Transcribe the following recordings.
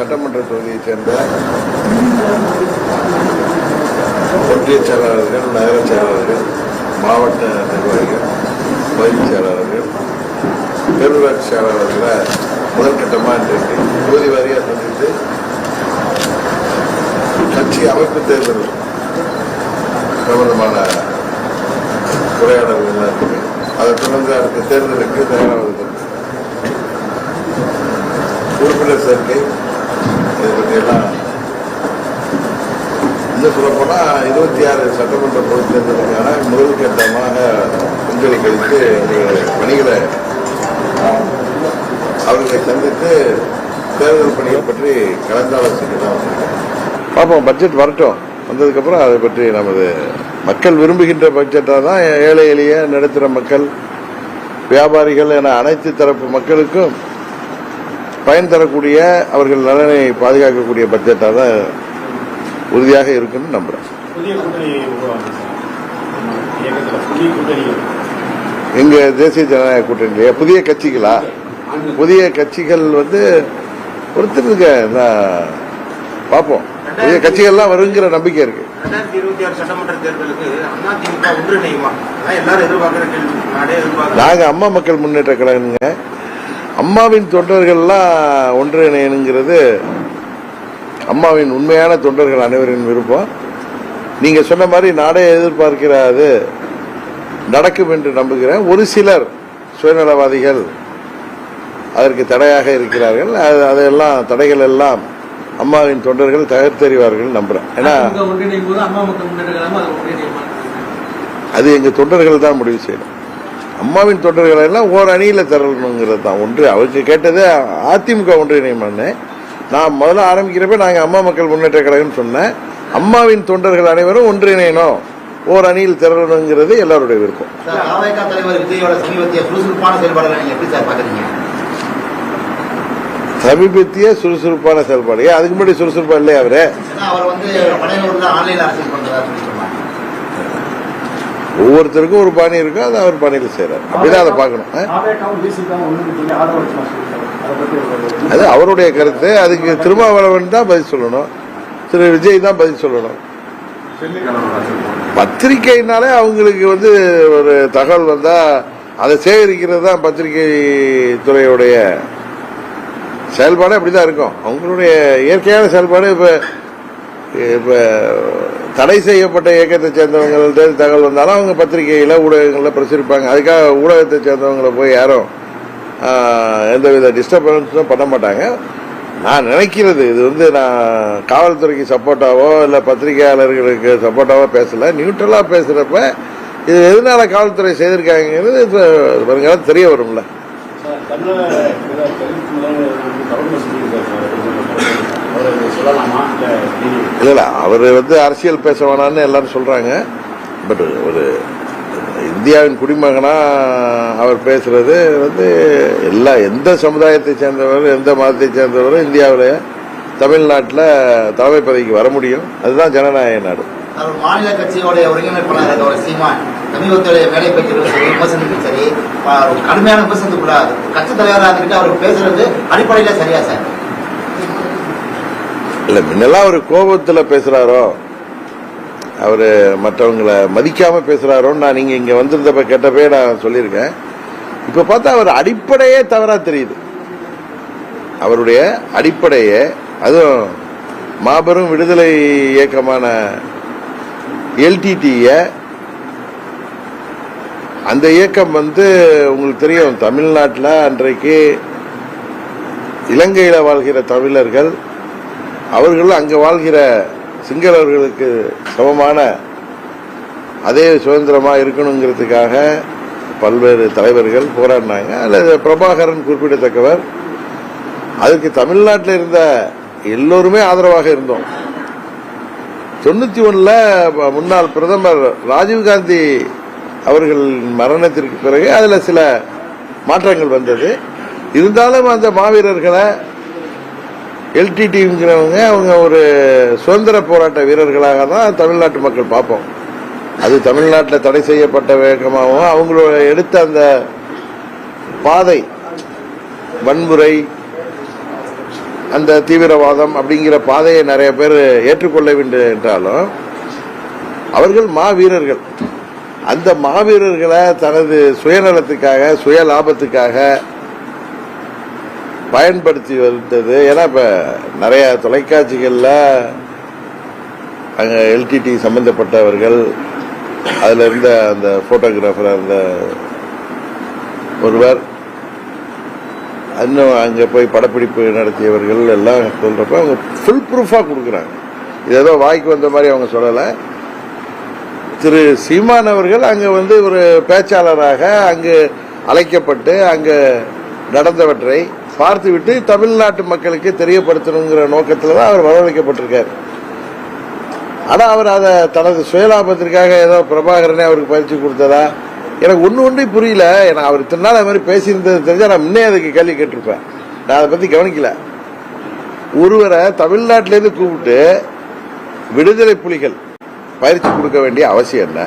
சட்டமன்ற தொகுதியைச் சேர்ந்த ஒன்றிய செயலாளர்கள் நகர செயலாளர்கள் மாவட்ட நிர்வாகிகள் பகுதி செயலாளர்கள் பேரூராட்சி செயலாளர்களை முதற்கட்டமாக இன்றைக்கு தொகுதி வாரியாக சந்தித்து கட்சி அமைப்பு தேர்தல் சம்பந்தமான உரையாடல்கள் இருக்கு அதை தொடர்ந்து அடுத்த தேர்தலுக்கு தயாராகுது உறுப்பினர் சேர்க்கை இதை பற்றியெல்லாம் இன்னும் சொல்ல போனால் இருபத்தி ஆறு சட்டமன்ற பொதுத் தேர்தலுக்கான முதல் கட்டமாக விண்வெளி கழித்து எங்களுடைய பணிகளை அவர்களை சந்தித்து தேர்தல் பணிகள் பற்றி கலந்தாலோசனை தான் பார்ப்போம் பட்ஜெட் வரட்டும். வந்ததுக்கப்புறம் அதை பற்றி நமது மக்கள் விரும்புகின்ற பட்ஜெட்டாக தான் ஏழை எளிய நடுத்தர மக்கள் வியாபாரிகள் என அனைத்து தரப்பு மக்களுக்கும் பயன் தரக்கூடிய அவர்கள் நலனை பாதுகாக்கக்கூடிய பட்ஜெட்டாக தான் உறுதியாக இருக்குன்னு நம்புறேன். எங்க தேசிய ஜனநாயக கூட்டணியிலேயே புதிய கட்சிகளா? புதிய கட்சிகள் வந்து ஒருத்தருங்க பார்ப்போம். புதிய கட்சிகள்லாம் வருங்கிற நம்பிக்கை இருக்கு. ரெண்டாயிரத்தி இருபத்தி ஆறு சட்டமன்ற தேர்தலுக்கு அதிமுக ஒன்றிணையுமா அதான் எல்லாரும் எதிர்பார்க்கிற கேள்வி. நாடே எதிர்பார்க்கிற நாங்க அம்மா மக்கள் முன்னேற்ற கழகங்க அம்மாவின் தொண்டர்கள்லாம் ஒன்றிணையணுங்கிறது அம்மாவின் உண்மையான தொண்டர்கள் அனைவரின் விருப்பம். நீங்க சொன்ன மாதிரி நாடே எதிர்பார்க்கிற அது நடக்கும் என்று நம்புகிறேன். ஒரு சிலர் சுயநலவாதிகள் அதற்கு தடையாக இருக்கிறார்கள். அது அதையெல்லாம் தடைகள் எல்லாம் அம்மாவின் தொண்டர்கள் தகர்த்தெறிவார்கள் நம்புறேன். ஏன்னா அது ஒன்றிணையுமா? அது எங்க தொண்டர்கள் தான் முடிவு செய்யணும் அம்மாவின் தொண்டர்கள் எல்லாம் ஓர் அணியில திரளணுங்கிறது தான். ஒன்று அவருக்கு கேட்டது அதிமுக ஒன்றிணையமான்னு நான் முதல்ல ஆரம்பிக்கிறப்ப நாங்க அம்மா மக்கள் முன்னேற்ற கழகம் சொன்னேன். அம்மாவின் தொண்டர்கள் அனைவரும் ஒன்றிணையணும் ஓர் அணியில் திரளணுங்கிறது எல்லாருடைய விருப்பம். சமீபத்திய சுறுசுறுப்பான செயல்பாடு. அதுக்கு முன்னாடி சுறுசுறுப்பா இல்லையா அவரு? அவர் வந்து பனையூர்ல ஆன்லைன் அரசியல் பண்றதா சொல்லி சொன்னாங்க ஒவ்வொருத்தருக்கும் ஒரு பாணி இருக்கும் அதை அவர் பாணியில் செய்யறாரு அப்படிதான் அதை பார்க்கணும். அது அவருடைய கருத்து. அதுக்கு திருமாவளவன் தான் பதில் சொல்லணும். திரு விஜய் தான் பதில் சொல்லணும். பத்திரிகைனாலே அவங்களுக்கு வந்து ஒரு தகவல் வந்தா அதை சேகரிக்கிறது தான் பத்திரிகை துறையுடைய செயல்பாடு அப்படிதான் இருக்கும். அவங்களுடைய இயற்கையான செயல்பாடு இப்ப இப்ப தடை செய்யப்பட்ட இயக்கத்தை சேர்ந்தவங்கள்ட்ட தகவல் வந்தாலும் அவங்க பத்திரிகையில் ஊடகங்களில் பிரசுரிப்பாங்க. அதுக்காக ஊடகத்தை சேர்ந்தவங்களை போய் யாரும் எந்தவித டிஸ்டர்பன்ஸும் பண்ண மாட்டாங்க. நான் நினைக்கிறது இது வந்து நான் காவல்துறைக்கு சப்போர்ட்டாவோ இல்லை பத்திரிகையாளர்களுக்கு சப்போர்ட்டாவோ பேசலை. நியூட்ரலாக பேசுகிறப்ப இது எதனால காவல்துறை செய்திருக்காங்கிறது இப்ப வருங்காலம் தெரிய வரும்ல சார் தமிழக தலித் முதல்வர் வந்து கவர்னர் சொல்லியிருக்காரு சார் அவர் சொல்லலாமா இல்லை அவர் வந்து அரசியல் பேச வேணாம்னு எல்லாரும் சொல்றாங்க. பட் ஒரு இந்தியாவின் குடிமகனா அவர் பேசுறது வந்து எல்லா எந்த சமுதாயத்தை சேர்ந்தவரும் எந்த மதத்தை சேர்ந்தவரும் இந்தியாவில் தமிழ்நாட்டில் தலைமை பதவிக்கு வர முடியும். அதுதான் ஜனநாயக நாடு. அவர் மாநில கட்சியோடைய ஒருங்கிணைப்பாளர் அவர் சீமான் சமீபத்துடைய வேலை பெற்றிருக்கும் சரி சரி கடுமையான விமர்சனத்துக்குள்ளாது கட்சி தலைவராக இருந்துட்டு அவர் பேசுறது அடிப்படையில சரியா சார்? இல்லை முன்னெல்லாம் அவர் கோபத்தில் பேசுகிறாரோ அவர் மற்றவங்களை மதிக்காமல் பேசுகிறாரோன்னு நான் நீங்கள் இங்கே வந்திருந்தப்ப கேட்டப்பே நான் சொல்லியிருக்கேன். இப்போ பார்த்தா அவர் அடிப்படையே தவறாக தெரியுது. அவருடைய அடிப்படையே அதுவும் மாபெரும் விடுதலை இயக்கமான எல்டிடிய அந்த இயக்கம் வந்து உங்களுக்கு தெரியும் தமிழ்நாட்டில் அன்றைக்கு இலங்கையில் வாழ்கிற தமிழர்கள் அவர்கள் அங்கு வாழ்கிற சிங்களவர்களுக்கு சமமான அதே சுதந்திரமா இருக்கணுங்கிறதுக்காக பல்வேறு தலைவர்கள் போராடினாங்க. அல்லது பிரபாகரன் குறிப்பிடத்தக்கவர் அதுக்கு தமிழ்நாட்டில் இருந்த எல்லோருமே ஆதரவாக இருந்தோம். தொண்ணூத்தி ஒன்றில் முன்னாள் பிரதமர் ராஜீவ்காந்தி அவர்கள் மரணத்திற்கு பிறகு அதுல சில மாற்றங்கள் வந்தது. இருந்தாலும் அந்த மாவீரர்களை எல்டிடிங்கிறவங்க அவங்க ஒரு சுதந்திர போராட்ட வீரர்களாக தான் தமிழ்நாட்டு மக்கள் பார்ப்போம். அது தமிழ்நாட்டில் தடை செய்யப்பட்ட வேகமாகவும் அவங்களோட எடுத்த அந்த பாதை வன்முறை அந்த தீவிரவாதம் அப்படிங்கிற பாதையை நிறைய பேர் ஏற்றுக்கொள்ள வேண்டும் என்றாலும் அவர்கள் மாவீரர்கள். அந்த மாவீரர்களை தனது சுயநலத்துக்காக சுய லாபத்துக்காக பயன்படுத்தி வந்தது. ஏன்னா இப்ப நிறைய தொலைக்காட்சிகள்ல அங்க எல்டிடி சம்பந்தப்பட்டவர்கள் அதுல இருந்த அந்த போட்டோகிராஃபர் அந்த ஒருவர் இன்னும் அங்க போய் படப்பிடிப்பு நடத்தியவர்கள் எல்லாம் சொல்றப்ப அவங்க ஃபுல் ப்ரூஃபா கொடுக்குறாங்க. இது ஏதோ வாய்க்கு வந்த மாதிரி அவங்க சொல்லலை. திரு சீமான் அவர்கள் அங்க வந்து ஒரு பேச்சாளராக அங்கு அழைக்கப்பட்டு அங்கு நடந்தவற்றை பார்த்துவிட்டு தமிழ்நாட்டு மக்களுக்கு தெரியப்படுத்தணுங்கிற நோக்கத்தில் தான் அவர் வரவழைக்கப்பட்டிருக்கார். ஆனால் அவர் அதை தனது சுயலாபத்திற்காக ஏதோ பிரபாகரனே அவருக்கு பயிற்சி கொடுத்ததா? எனக்கு ஒன்று ஒன்றே புரியல. ஏன்னா அவர் இத்தனை நாள் அது மாதிரி பேசியிருந்தது தெரிஞ்சால் நான் முன்னே அதுக்கு கேள்வி கேட்டிருப்பேன். நான் அதை பற்றி கவனிக்கல. ஒருவரை தமிழ்நாட்டிலேருந்து கூப்பிட்டு விடுதலை புலிகள் பயிற்சி கொடுக்க வேண்டிய அவசியம் என்ன?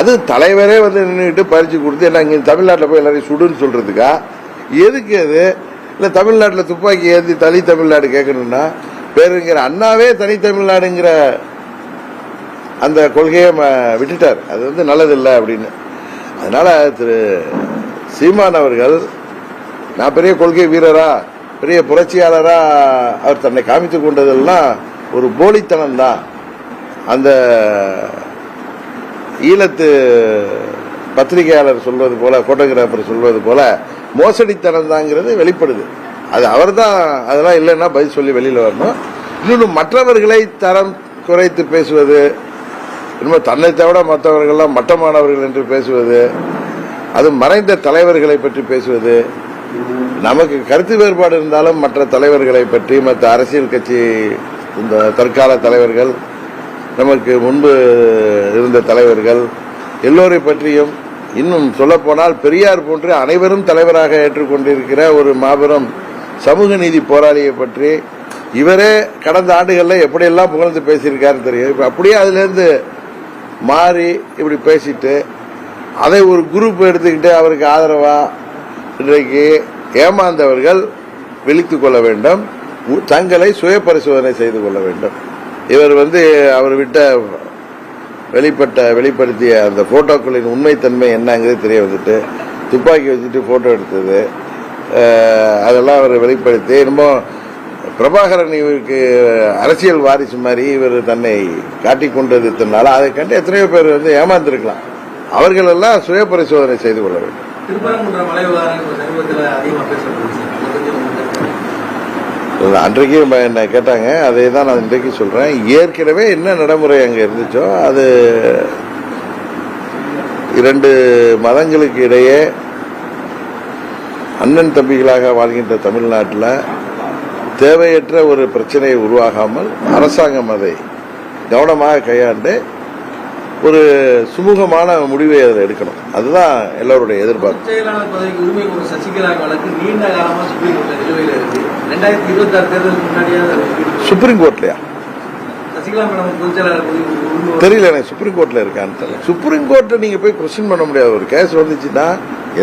அது தலைவரே வந்து நின்றுட்டு பயிற்சி கொடுத்து என்ன இங்கே தமிழ்நாட்டில் போய் எல்லாரையும் சுடுன்னு சொல்கிறதுக்கா எதுக்கு அது? இல்லை தமிழ்நாட்டில் துப்பாக்கி ஏந்தி தனி தமிழ்நாடு கேட்கணும்னா பேருங்கிற அண்ணாவே தனி தமிழ்நாடுங்கிற அந்த கொள்கையை ம- விட்டுட்டார். அது வந்து நல்லதில்லை அப்படின்னு. அதனால திரு சீமான் அவர்கள் நான் பெரிய கொள்கை வீரரா பெரிய புரட்சியாளரா அவர் தன்னை காமித்து கொண்டதெல்லாம் ஒரு போலித்தனம் தான். அந்த ஈழத்து பத்திரிகையாளர் சொல்வது போல போட்டோகிராஃபர் சொல்வது போல மோசடித்தனம் தாங்கிறது வெளிப்படுது. அது அவர் தான் அதெல்லாம் இல்லைன்னா பதில் சொல்லி வெளியில் வரணும். இன்னொன்று மற்றவர்களை தரம் குறைத்து பேசுவது இன்னும் தன்னை தவிர மற்றவர்கள்லாம் மட்டமானவர்கள் என்று பேசுவது அது மறைந்த தலைவர்களை பற்றி பேசுவது நமக்கு கருத்து வேறுபாடு இருந்தாலும் மற்ற தலைவர்களை பற்றி மற்ற அரசியல் கட்சி இந்த தற்கால தலைவர்கள் நமக்கு முன்பு இருந்த தலைவர்கள் எல்லோரை பற்றியும் இன்னும் சொல்லப்போனால் பெரியார் போன்று அனைவரும் தலைவராக ஏற்றுக்கொண்டிருக்கிற ஒரு மாபெரும் சமூக நீதி போராளியை பற்றி இவரே கடந்த ஆண்டுகளில் எப்படியெல்லாம் புகழ்ந்து பேசியிருக்காருன்னு தெரியும். இப்போ அப்படியே அதுலேருந்து மாறி இப்படி பேசிட்டு அதை ஒரு குரூப் எடுத்துக்கிட்டு அவருக்கு ஆதரவாக இன்றைக்கு ஏமாந்தவர்கள் விழித்து கொள்ள வேண்டும். உ- தங்களை சுய பரிசோதனை செய்து கொள்ள வேண்டும். இவர் வந்து அவர் விட்ட வெளிப்பட்ட வெளிப்படுத்திய அந்த போட்டோக்களின் உண்மைத்தன்மை என்னங்கிறது தெரிய வந்துட்டு துப்பாக்கி வச்சுட்டு போட்டோ எடுத்தது. அதெல்லாம் அவர் வெளிப்படுத்தி என்னமோ பிரபாகரன் இவருக்கு அரசியல் வாரிசு மாதிரி இவர் தன்னை காட்டிக் கொண்டதுனால அதை கண்டு எத்தனையோ பேர் வந்து ஏமாந்துருக்கலாம். அவர்கள் எல்லாம் சுய பரிசோதனை செய்து கொள்ள வேண்டும் திருப்பரங்குன்ற மலை விவகாரம் இப்ப சமீபத்தில் அதிகமாக பேசப்படுது சார் அதை பத்தி உங்களுக்கு கருத்து? அது அன்றைக்கு என்னை என்ன கேட்டாங்க. அதை தான் நான் இன்றைக்கு சொல்கிறேன் ஏற்கனவே என்ன நடைமுறை அங்கே இருந்துச்சோ அது இரண்டு மதங்களுக்கு இடையே அண்ணன் தம்பிகளாக வாழ்கின்ற தமிழ்நாட்டில் தேவையற்ற ஒரு பிரச்சனையை உருவாகாமல் அரசாங்கம் அதை கவனமாக கையாண்டு ஒரு சுமூகமான முடிவை அதில் எடுக்கணும். அதுதான் எல்லோருடைய எதிர்பார்ப்பு. பொதுச் செயலாளர் பதவிக்கு உரிமை கோரும் சசிகலா வழக்கு நீண்ட காலமா சுப்ரீம் கோர்ட்ல நிலுவையில் இருக்கு. ரெண்டாயிரத்தி இருபத்தி ஆறு தேர்தலுக்கு முன்னாடியாவது அது தீர்ப்பு. சுப்ரீம் கோர்ட்லயா சசிகலா மேடம் பொதுச் செயலாளர் பதவிக்கு உரிமை கோரும் தெரியல எனக்கு சுப்ரீம் கோர்ட்ல இருக்கான்னு தெரியல. சுப்ரீம் கோர்ட்டை நீங்க போய் கொஸ்டின் பண்ண முடியாது. ஒரு கேஸ் வந்துச்சுன்னா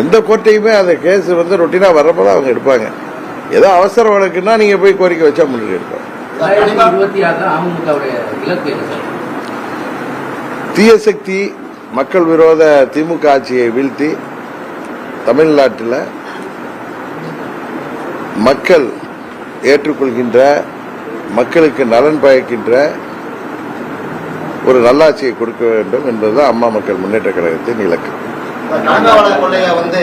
எந்த கோர்ட்டையுமே அந்த கேஸ் வந்து ரொட்டீனா வர்றப்ப தான் அவங்க எடுப்பாங்க. ஏதோ அவசர வழக்குன்னா நீங்க போய் கோரிக்கை வச்சா முன்னாடி எடுப்பாங்க. ரெண்டாயிரத்தி இருபத்தி ஆறுல அமமுகவுடைய இலக்கு என்ன சார் தீய சக்தி மக்கள் விரோத திமுக ஆட்சியை வீழ்த்தி தமிழ்நாட்டில் மக்கள் ஏற்றுக்கொள்கின்ற மக்களுக்கு நலன் பயக்கின்ற ஒரு நல்லாட்சியை கொடுக்க வேண்டும் என்பதுதான் அம்மா மக்கள் முன்னேற்ற கழகத்தின் இலக்கு. கனிமவள கொள்ளைய வந்து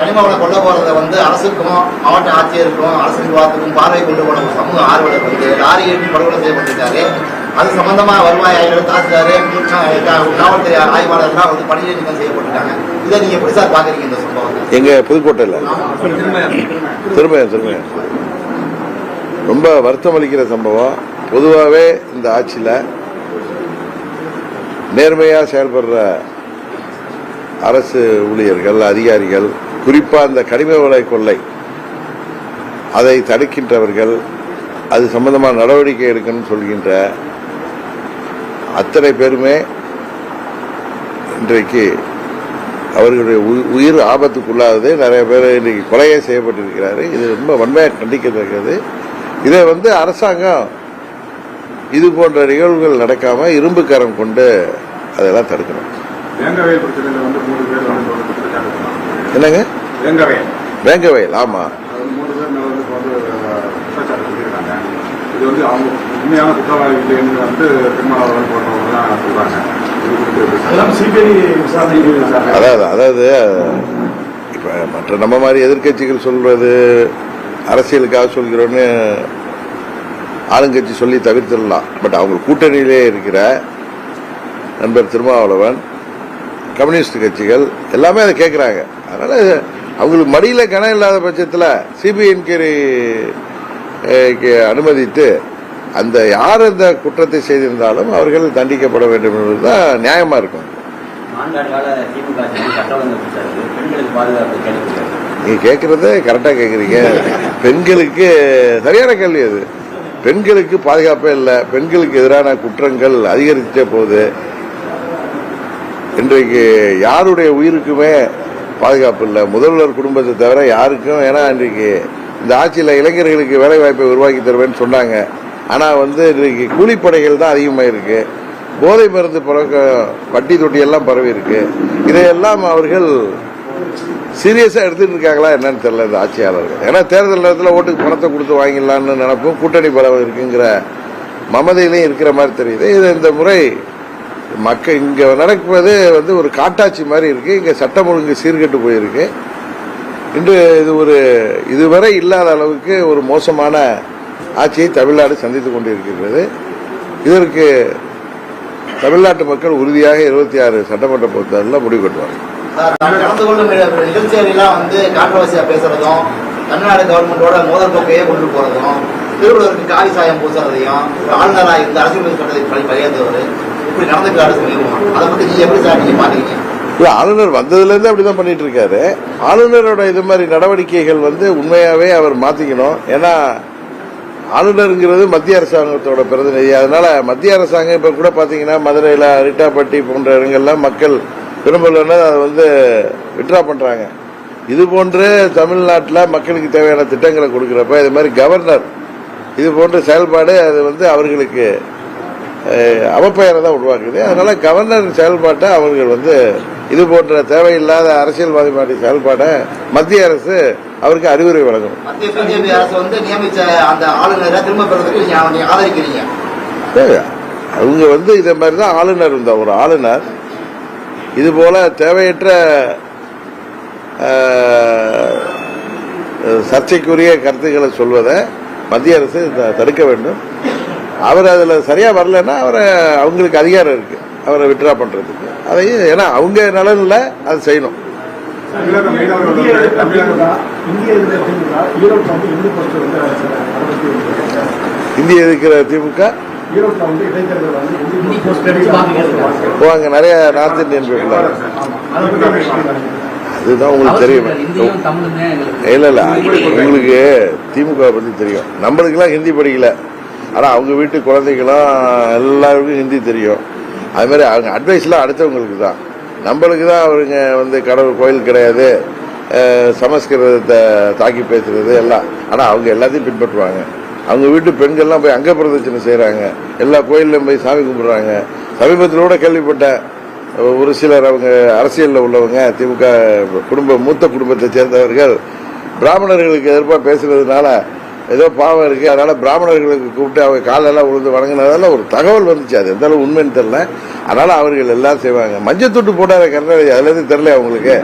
கனிமவள கொள்ள போறத வந்து அரசுக்கும் மாவட்ட ஆட்சியருக்கும் அரசு நிர்வாகத்துக்கும் பார்வை கொண்டு போன சமூக ஆர்வலர் வந்து லாரி ஏற்றி படுகொலை செய்யப்பட்டிருக்காரு. அது சம்பந்தமா வருவாய் ஆய்வாளர் தாசில்தார் காவல்துறை ஆய்வாளர்லாம் வந்து பணியிட நீக்கம் செய்யப்பட்டிருக்காங்க. இதை நீங்க எப்படி சார் பாக்குறீங்க இந்த சம்பவத்தை எங்க புதுக்கோட்டையில்? திரும்ப திரும்ப ரொம்ப வருத்தம் அளிக்கிற சம்பவம். பொதுவாகவே இந்த ஆட்சியில் நேர்மையாக செயல்படுற அரசு ஊழியர்கள் அதிகாரிகள் குறிப்பாக இந்த கனிம வள கொள்ளை அதை தடுக்கின்றவர்கள் அது சம்பந்தமான நடவடிக்கை எடுக்கணும்னு சொல்கின்ற அத்தனை பேருமே இன்றைக்கு அவர்களுடைய உயி- உயிர் ஆபத்துக்குள்ளாகுது நிறைய பேர் இன்றைக்கு கொலையே செய்யப்பட்டிருக்கிறாரு. இது ரொம்ப வன்மையாக கண்டிக்கத்தக்கது. இதை வந்து அரசாங்கம் இது போன்ற நிகழ்வுகள் நடக்காம இரும்பு கரம் கொண்டு அதெல்லாம் தடுக்கணும். என்னங்க? வேங்கவேல் வேங்கவயல் ஆமா. உண்மையான குற்றவாளி இல்லைன்னு வந்து பெருமாள் போன்றவங்க தான் சொல்றாங்க. அதாவது அதாவது இப்ப மற்ற நம்ம மாதிரி எதிர்க்கட்சிகள் சொல்றது அரசியலுக்காக சொல்கிறோன்னு ஆளுங்கட்சி சொல்லி தவிர்த்திடலாம். பட் அவங்க கூட்டணியிலே இருக்கிற நண்பர் திருமாவளவன் கம்யூனிஸ்ட் கட்சிகள் எல்லாமே அதை கேட்குறாங்க அதனால அவங்களுக்கு மடியில கணம் இல்லாத பட்சத்தில் சிபிஐ என்கொயரி அனுமதித்து அந்த யார் அந்த குற்றத்தை செய்திருந்தாலும் அவர்கள் தண்டிக்கப்பட வேண்டும் என்பதுதான் நியாயமா இருக்கும். நீங்க கேட்கறது கரெக்டா கேக்குறீங்க. பெண்களுக்கு சரியான கேள்வி அது. பெண்களுக்கு பாதுகாப்பே இல்லை. பெண்களுக்கு எதிரான குற்றங்கள் அதிகரிச்சுட்டே போகுது இன்றைக்கு யாருடைய உயிருக்குமே பாதுகாப்பு இல்லை. முதல்வர் குடும்பத்தை தவிர யாருக்கும் ஏன்னா இன்றைக்கு இந்த ஆட்சியில் இளைஞர்களுக்கு வேலை வாய்ப்பை உருவாக்கி தருவேன்னு சொன்னாங்க. ஆனால் வந்து இன்றைக்கு கூலிப்படைகள் தான் அதிகமாக இருக்கு. போதை மருந்து பழக்க வட்டி தொட்டி எல்லாம் பரவி இருக்கு. இதையெல்லாம் அவர்கள் சீரியஸாக எடுத்துட்டு இருக்காங்களா என்னன்னு தெரியல இந்த ஆட்சியாளர்கள். ஏன்னா தேர்தல் நேரத்தில் ஓட்டுக்கு பணத்தை கொடுத்து வாங்கிடலான்னு நினைப்போம். கூட்டணி பலம் இருக்குங்கிற மமதையிலையும் இருக்கிற மாதிரி தெரியுது. இது இந்த முறை மக்கள் இங்கே நடப்பது வந்து ஒரு காட்டாட்சி மாதிரி இருக்கு. இங்கே சட்டம் ஒழுங்கு சீர்கெட்டு போயிருக்கு. இன்று இது ஒரு இதுவரை இல்லாத அளவுக்கு ஒரு மோசமான ஆட்சியை தமிழ்நாடு சந்தித்துக் கொண்டிருக்கிறது இதற்கு தமிழ்நாட்டு மக்கள் உறுதியாக இருபத்தி ஆறு சட்டமன்ற பொறுத்தவரையில் முடிவு நான் கலந்து கொள்ளும் வந்து கான்ட்ரவர்சியா பேசுறதும் தமிழ்நாடு கவர்மெண்டோட மோதல் போக்கையே கொண்டு போறதும் திருவள்ளுவருக்கு காவி சாயம் பூசுறதையும் ஆளுநரா இருந்த அரசியல் சட்டத்தை படி பகிர்ந்தவர் இப்படி நடந்துக்கிறாரு சொல்லிடுவோம் அதை பத்தி நீங்க எப்படி சார் நீங்க பாத்தீங்க இல்ல, ஆளுநர் வந்ததுல இருந்து அப்படிதான் பண்ணிட்டு இருக்காரு. ஆளுநரோட இது மாதிரி நடவடிக்கைகள் வந்து உண்மையாவே அவர் மாத்திக்கணும். ஏன்னா ஆளுநருங்கிறது மத்திய அரசாங்கத்தோட பிரதிநிதி. அதனால மத்திய அரசாங்கம் இப்ப கூட பாத்தீங்கன்னா மதுரையில அரிட்டாப்பட்டி போன்ற இடங்கள்ல மக்கள் விரும்பலன்னு அதை வந்து விட்ரா பண்றாங்க. இது போன்று தமிழ்நாட்டில் மக்களுக்கு தேவையான திட்டங்களை கொடுக்கிறப்ப இது மாதிரி கவர்னர் இது போன்ற செயல்பாடு அது வந்து அவர்களுக்கு அவப்பெயரை தான் உருவாக்குது. அதனால கவர்னர் செயல்பாட்டை அவர்கள் வந்து இது போன்ற தேவையில்லாத அரசியல்வாதி மாதிரி செயல்பாடை மத்திய அரசு அவருக்கு அறிவுரை வழங்கணும் மத்திய பிஜேபி அரசு வந்து நியமிச்ச அந்த ஆளுநரை திரும்ப பெறதுக்கு ஆதரிக்கிறீங்க. அவங்க வந்து இதே மாதிரி தான் ஆளுநர் இருந்தா ஒரு ஆளுநர். இது போல தேவையற்ற சர்ச்சைக்குரிய கருத்துக்களை சொல்வதை மத்திய அரசு தடுக்க வேண்டும். அவர் அதுல சரியா வரலன்னா அவரை அவங்களுக்கு அதிகாரம் இருக்கு. அவரை விட்ரா பண்றதுக்கு. அதையும் ஏன்னா அவங்க நலன்ல அது செய்யணும். தமிழக மீனவர்கள் இந்திய தமிழக திமுக, இந்திய எதிர்ப்பு திமுக, ஈரோட்டில் வந்து இந்து வந்து இந்திய திமுக? வந்து இடைத்தேர்தல் வந்து அங்க நிறைய நார்த் இந்தியன் நினைக்கிறீங்க? அதுதான் உங்களுக்கு தெரியும். இல்லை. இல்ல இல்ல உங்களுக்கு திமுக பத்தி தெரியும். நம்மளுக்கெல்லாம் ஹிந்தி படிக்கல. ஆனா அவங்க வீட்டு குழந்தைகளும் எல்லாருக்கும் ஹிந்தி தெரியும். அது மாதிரி அவங்க அட்வைஸ்லாம் அடுத்தவங்களுக்கு தான். நம்மளுக்கு தான் அவருங்க வந்து கடவுள் கோயில் கிடையாது. சமஸ்கிருதத்தை தாக்கி பேசுறது எல்லாம். ஆனால் அவங்க எல்லாத்தையும் பின்பற்றுவாங்க. அவங்க வீட்டு பெண்கள்லாம் போய் அங்க பிரதட்சணை செய்கிறாங்க எல்லா கோயில்லையும் போய் சாமி கும்பிடுறாங்க. சமீபத்தில் கூட கேள்விப்பட்டேன். ஒரு சிலர் அவங்க அரசியலில் உள்ளவங்க திமுக குடும்ப மூத்த குடும்பத்தை சேர்ந்தவர்கள் பிராமணர்களுக்கு எதிர்ப்பாக பேசுறதுனால ஏதோ பாவம் இருக்கு அதனால பிராமணர்களுக்கு கூப்பிட்டு அவங்க காலெல்லாம் விழுந்து வணங்கினதால ஒரு தகவல் வந்துச்சு. அது எந்த அளவு உண்மைன்னு தெரியல. அதனால அவர்கள் எல்லாம் செய்வாங்க. மஞ்சள் துண்டு போட்டார கருணாநிதி அதுல இருந்து தெரியல அவங்களுக்கு.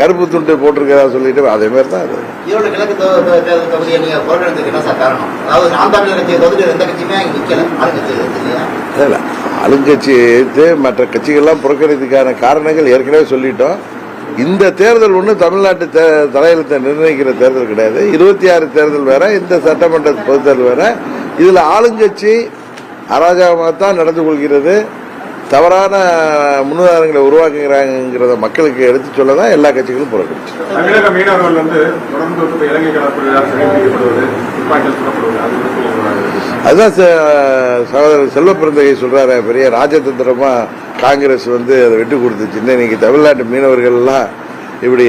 கருப்பு துண்டு போட்டிருக்கிறதா சொல்லிட்டு அதே மாதிரி தான் அது. ஈரோடு கிழக்கு தேர்தல் தொகுதியை நீங்க புறக்கணித்ததுக்கு என்ன சார் காரணம்? அதாவது நாம் தமிழர் கட்சியை தொகுதி எந்த கட்சியுமே அங்க நிக்கல. ஆளுங்கட்சி இல்லையா இல்ல ஆளுங்கட்சி எதிர்த்து மற்ற கட்சிகள்லாம் புறக்கணித்துக்கான காரணங்கள் ஏற்கனவே சொல்லிட்டோம். இந்த தேர்தல் ஒன்று தமிழ்நாட்டு தலையெழுத்தை நிர்ணயிக்கிற தேர்தல் கிடையாது. இருபத்தி ஆறு தேர்தல் வேற இந்த சட்டமன்ற பொதுத்தேர்தல் வேற. இதில் ஆளுங்கட்சி அராஜகமாக தான் நடந்து கொள்கிறது. தவறான முன்னுதாரணங்களை உருவாக்குகிறாங்கிறத மக்களுக்கு எடுத்து சொல்ல தான் எல்லா கட்சிகளும் புறக்கணிச்சு தமிழக மீனவர்கள் வந்து தொடர்ந்து இலங்கை கடற்படையால் அதுதான் ச- சகோதரர் செல்வ பிறந்தகை சொல்றாரு பெரிய ராஜதந்திரமா காங்கிரஸ் வந்து அதை விட்டு கொடுத்துச்சு. இன்னைக்கு தமிழ்நாட்டு மீனவர்கள் எல்லாம் இப்படி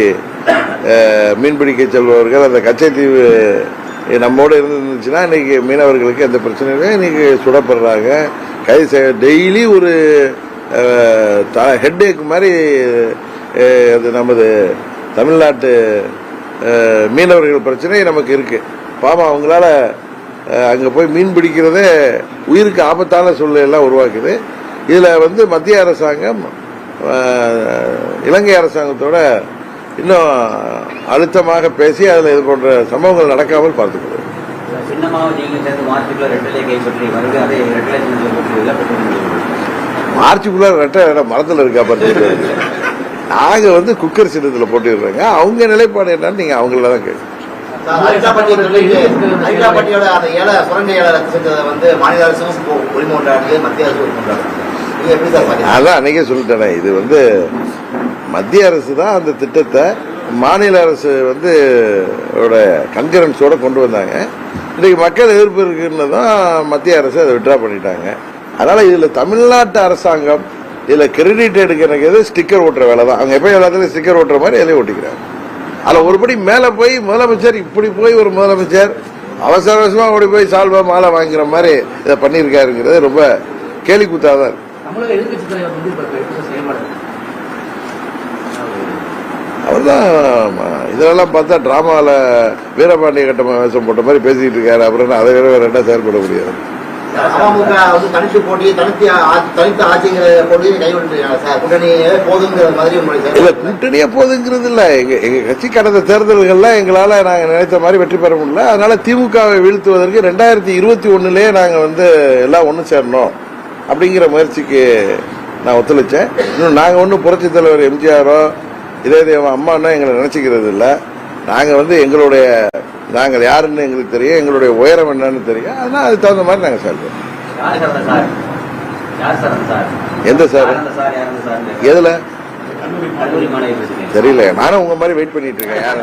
மீன்பிடிக்க செல்பவர்கள் அந்த கச்சைத்தீவு நம்மோடு இருந்துச்சுன்னா இன்னைக்கு மீனவர்களுக்கு எந்த பிரச்சனையும் இன்னைக்கு சுடப்படுறாங்க. கைது செய்ய டெய்லி ஒரு ஹெட்டேக் மாதிரி அது நமது தமிழ்நாட்டு மீனவர்கள் பிரச்சனை நமக்கு இருக்கு. பாவம் அவங்களால அங்க போய் மீன் பிடிக்கிறதே உயிருக்கு ஆபத்தான சூழ்நிலையெல்லாம் உருவாக்குது. இதுல வந்து மத்திய அரசாங்கம் இலங்கை அரசாங்கத்தோட இன்னும் அழுத்தமாக பேசி அதில் இது போன்ற சம்பவங்கள் நடக்காமல் நீங்கள் சேர்ந்து மார்ச்சுக்குள்ள ரெட்டை மரத்தில் இருக்கா பார்த்து நாங்க வந்து குக்கர் சின்னத்தில் போட்டுடுறோங்க. அவங்க நிலைப்பாடு என்னன்னு நீங்க அவங்கள தான் கேட்கணும். சார், அரிட்டாப்பட்டி சொல்லிட்டு அரிட்டாப்பட்டியோட அந்த ஏழை சுரண்ட ஏழை ரத்து செஞ்சதை வந்து மாநில அரசும் கொ- உரிமை கொண்டாடுது மத்திய அரசு உரிமை கொண்டாடுறாங்க இது எப்படி சார் பாத்தீங்க அதான் அன்னைக்கே சொல்லிட்டேனே இது வந்து மத்திய அரசு தான் அந்த திட்டத்தை மாநில அரசு வந்து கன்கரன்ஸோட கொண்டு வந்தாங்க. இன்னைக்கு மக்கள் எதிர்ப்பு இருக்குன்னு தான் மத்திய அரசு அதை விட்ரா பண்ணிட்டாங்க. அதனால இதுல தமிழ்நாட்டு அரசாங்கம் இதுல கிரெடிட் எடுக்கிறது ஸ்டிக்கர் ஓட்டுற வேலை தான் அவங்க எப்பயும் எல்லாத்துலயும் ஸ்டிக்கர் ஓட்டுற மாதிரி எதையும் ஒட்டிக்கிறாங்க அதுல ஒருபடி மேல போய் முதலமைச்சர் இப்படி போய் ஒரு முதலமைச்சர் அவசர அவசரமா ஓடி போய் சால்வா மாலை வாங்கிற மாதிரி இதை பண்ணியிருக்காருங்கிறது ரொம்ப கேலி குத்தாதான் அவர்தான் ம- இதெல்லாம் பார்த்தா டிராமாவில் வீரபாண்டிய கட்டம வேஷம் போட்ட மாதிரி பேசிக்கிட்டு இருக்காரு. அப்புறம் அதை விட வேற என்ன செயல்பட முடியாது அமமுக வந்து தனித்து போட்டி தனித்து தனித்து ஆட்சிங்கிற போட்டியை கைவிட்டுருக்காங்க சார் கூட்டணியே போதுங்கிற மாதிரி உங்களுடைய கூட்டணியே போதுங்கிறது இல்லை. எங்க எங்க கட்சி கடந்த தேர்தல்கள்ல எங்களால நாங்க நினைத்த மாதிரி வெற்றி பெற முடியல. அதனால திமுகவை வீழ்த்துவதற்கு ரெண்டாயிரத்தி இருபத்தி ஒன்றுலேயே நாங்க வந்து எல்லாம் ஒண்ணு சேரணும் அப்படிங்கிற முயற்சிக்கு நான் ஒத்துழைச்சேன். இன்னும் நாங்கள் ஒன்றும் புரட்சி தலைவர் எம்ஜிஆரோ இதே தேவ அம்மானோ எங்களை நினச்சிக்கிறது இல்லை. நாங்கள் வந்து எங்களுடைய நாங்கள் யாருன்னு எங்களுக்கு தெரியும் எங்களுடைய உயரம் என்னன்னு தெரியும். அதனால அதுக்கு தகுந்த மாதிரி நாங்க செயல்படுறோம். எந்த சார்? எதுல? தெரியல நானும் உங்க மாதிரி வெயிட் பண்ணிட்டு இருக்கேன். யாரு